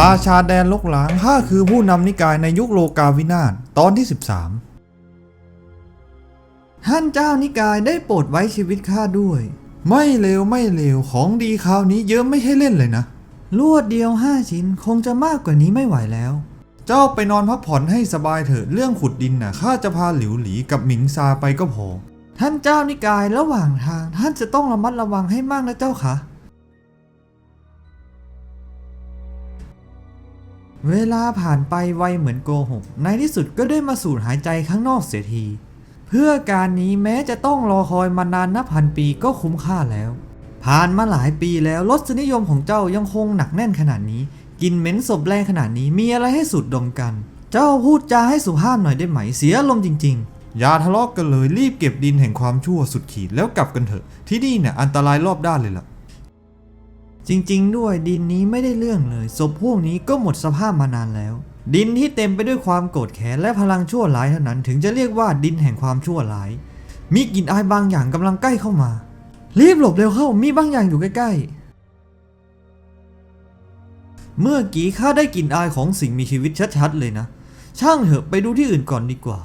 ราชาแดนลกหลางข้าคือผู้นำนิกายในยุคโลกาวินาศตอนที่ 13 ท่านเจ้านิกายได้โปรดไว้ชีวิตข้าด้วย ไม่เลวไม่เลวของดีคราวนี้เยอะไม่ใช่เล่นเลยนะ ลวดเดียวห้าชิ้นคงจะมากกว่านี้ไม่ไหวแล้ว เจ้าไปนอนพักผ่อนให้สบายเถอะเรื่องขุดดินน่ะข้าจะพาหลิวหลีกับหมิงซาไปก็พอ ท่านเจ้านิกายระหว่างทางท่านจะต้องระมัดระวังให้มากนะเจ้าค่ะ เวลาผ่านไปไวเหมือนโกหก ในที่สุดก็ได้มาสูดหายใจข้างนอกเสียที เพื่อการนี้แม้จะต้องรอคอยมานานนับพันปีก็คุ้มค่าแล้ว ผ่านมาหลายปีแล้วรสนิยมของเจ้ายังคงหนักแน่นขนาดนี้ กินเหม็นศพแรงขนาดนี้มีอะไรให้สูดดมกัน เจ้าพูดจาให้สุภาพหน่อยได้ไหมเสียลมจริง ๆ อย่าทะเลาะกกันเลยรีบเก็บดินแห่งความชั่วสุดขีดแล้วกลับกันเถอะ ที่นี่เนี่ยอันตรายรอบด้านเลยล่ะ จริง ๆ ด้วยดินนี้ไม่ได้เรื่องเลยศพพวกนี้ก็หมดสภาพมานานแล้ว ดินที่เต็มไปด้วยความโกรธแค้นและพลังชั่วร้ายเท่านั้น ถึงจะเรียกว่าดินแห่งความชั่วร้าย มีกลิ่นอายบางอย่างกำลังใกล้เข้ามา รีบหลบเร็วเข้ามีบางอย่างอยู่ใกล้ๆ เมื่อกี้ข้าได้กลิ่นอายของสิ่งมีชีวิตชัดๆเลยนะ ช่างเถอะไปดูที่อื่นก่อนดีกว่า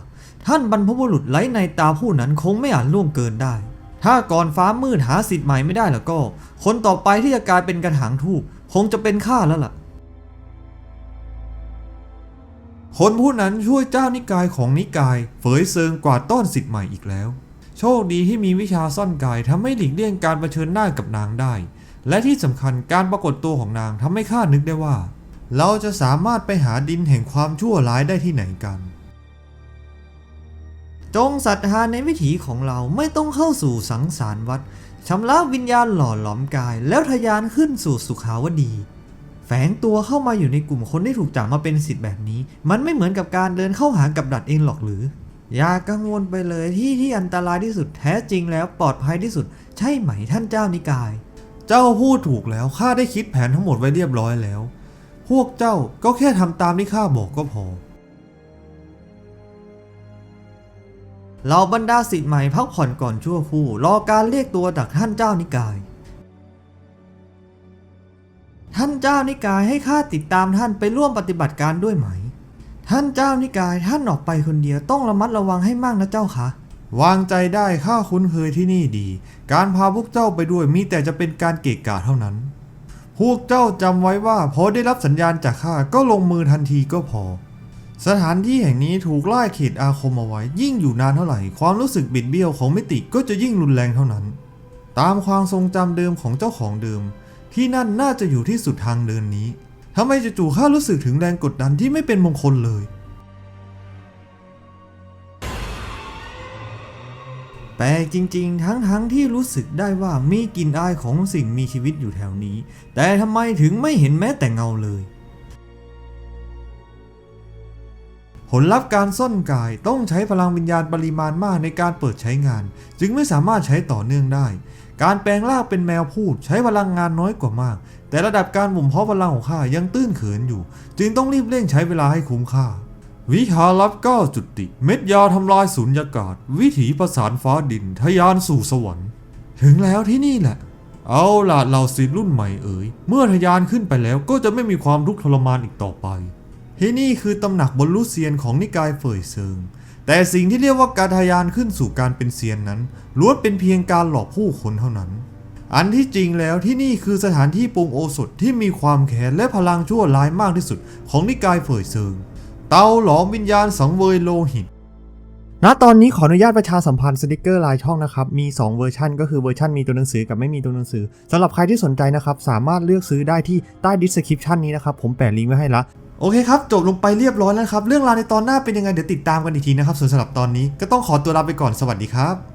ท่านบรรพบุรุษไร้ในตาผู้นั้นคงไม่อาจล่วงเกินได้ ถ้าก่อนฟ้ามืดหาสิทธิ์ใหม่ไม่ได้แล้วก็ คนต่อไปที่จะกลายเป็นกระถางทูบคงจะเป็นข้าแล้วล่ะ คนผู้นั้นช่วยเจ้านิกายของนิกาย เฝยเซิงกว่าต้อนสิทธิ์ใหม่อีกแล้ว โชคดีที่มีวิชาซ่อนกายทำให้หลีกเลี่ยงการเผชิญหน้ากับนางได้ และที่สำคัญการปรากฏตัวของนางทำให้ข้านึกได้ว่า เราจะสามารถไปหาดินแห่งความชั่วร้ายได้ที่ไหนกัน จงศรัทธาในวิถีของเราไม่ต้องเข้าสู่สังสารวัฏชำระวิญญาณหล่อหลอมกาย แล้วทะยานขึ้นสู่สุขาวดี แฝงตัวเข้ามาอยู่ในกลุ่มคนที่ถูกจับมาเป็นสิทธิ์แบบนี้ มันไม่เหมือนกับการเดินเข้าหากับดักเองหรอกหรือ อย่ากังวลไปเลยที่ที่อันตรายที่สุดแท้จริงแล้วปลอดภัยที่สุด ใช่ไหมท่านเจ้านิกาย เจ้าพูดถูกแล้วข้าได้คิดแผนทั้งหมดไว้เรียบร้อยแล้ว พวกเจ้าก็แค่ทำตามที่ข้าบอกก็พอ เราบรรดาสิทธิ์ใหม่พักผ่อนก่อนชั่วครู่รอการเรียกตัวจากท่านเจ้านิกาย ท่านเจ้านิกายให้ข้าติดตามท่านไปร่วมปฏิบัติการด้วยไหม ท่านเจ้านิกายท่านออกไปคนเดียวต้องระมัดระวังให้มากนะเจ้าคะวางใจได้ข้าคุ้นเคยที่นี่ดี การพาพวกเจ้าไปด้วยมีแต่จะเป็นการเกะกะเท่านั้น พวกเจ้าจำไว้ว่าพอได้รับสัญญาณจากข้าก็ลงมือทันทีก็พอ สถานที่แห่งนี้ถูกไล่เขตอาคมเอาไว้ ยิ่งอยู่นานเท่าไหร่ ความรู้สึกบิดเบี้ยวของมิติก็จะยิ่งรุนแรงเท่านั้น ตามความทรงจำเดิมของเจ้าของเดิม ที่นั่นน่าจะอยู่ที่สุดทางเดินนี้ทำไมจู่ๆข้ารู้สึกถึงแรงกดดันที่ไม่เป็นมงคลเลย แปลกจริงๆ ทั้งๆทที่รู้สึกได้ว่ามีกลิ่นอายของสิ่งมีชีวิตอยู่แถวนี้ แต่ทำไมถึงไม่เห็นแม้แต่เงาเลย ผลลัพธ์การซ่อนกายต้องใช้พลังวิญญาณปริมาณมากในการเปิดใช้งาน จึงไม่สามารถใช้ต่อเนื่องได้ การแปลงร่างเป็นแมวพูดใช้พลังงานน้อยกว่ามาก แต่ระดับการบ่มเพาะพลังของข้ายังตื้นเขินอยู่ จึงต้องรีบเร่งใช้เวลาให้คุ้มค่า วิชาลับ9จุดติ เม็ดยาทำลายสุญญากาศ วิถีประสานฟ้าดินทะยานสู่สวรรค์ถึงแล้วที่นี่แหละ เอาล่ะเราสิรุ่นใหม่เอ๋ย เมื่อทะยานขึ้นไปแล้วก็จะไม่มีความทุกข์ทรมานอีกต่อไป ที่นี่คือตำหนักบรรลุเซียนของนิกายเฟยเซิง แต่สิ่งที่เรียกว่าการทะยานขึ้นสู่การเป็นเซียนนั้นล้วนเป็นเพียงการหลอกผู้คนเท่านั้น อันที่จริงแล้วที่นี่คือสถานที่ปรุงโอสถที่มีความแค้นและพลังชั่วร้ายมากที่สุดของนิกายเฟยเซิง เตาหลอมวิญญาณสังเวยโลหิตณตอนนี้ขออนุญาตประชาสัมพันธ์สติกเกอร์ลายช่องนะครับ มี 2 เวอร์ชันก็คือเวอร์ชันมีตัวหนังสือกับไม่มีตัวหนังสือสำหรับใครที่สนใจนะครับ สามารถเลือกซื้อได้ที่ใต้ดิสคริปชันนี้นะครับ ผมแปะลิงก์ไว้ให้ละ โอเคครับ จบลงไปเรียบร้อยแล้วครับ เรื่องราวในตอนหน้าเป็นยังไงเดี๋ยวติดตามกันอีกทีนะครับส่วนสำหรับตอนนี้ก็ต้องขอตัวลาไปก่อนสวัสดีครับ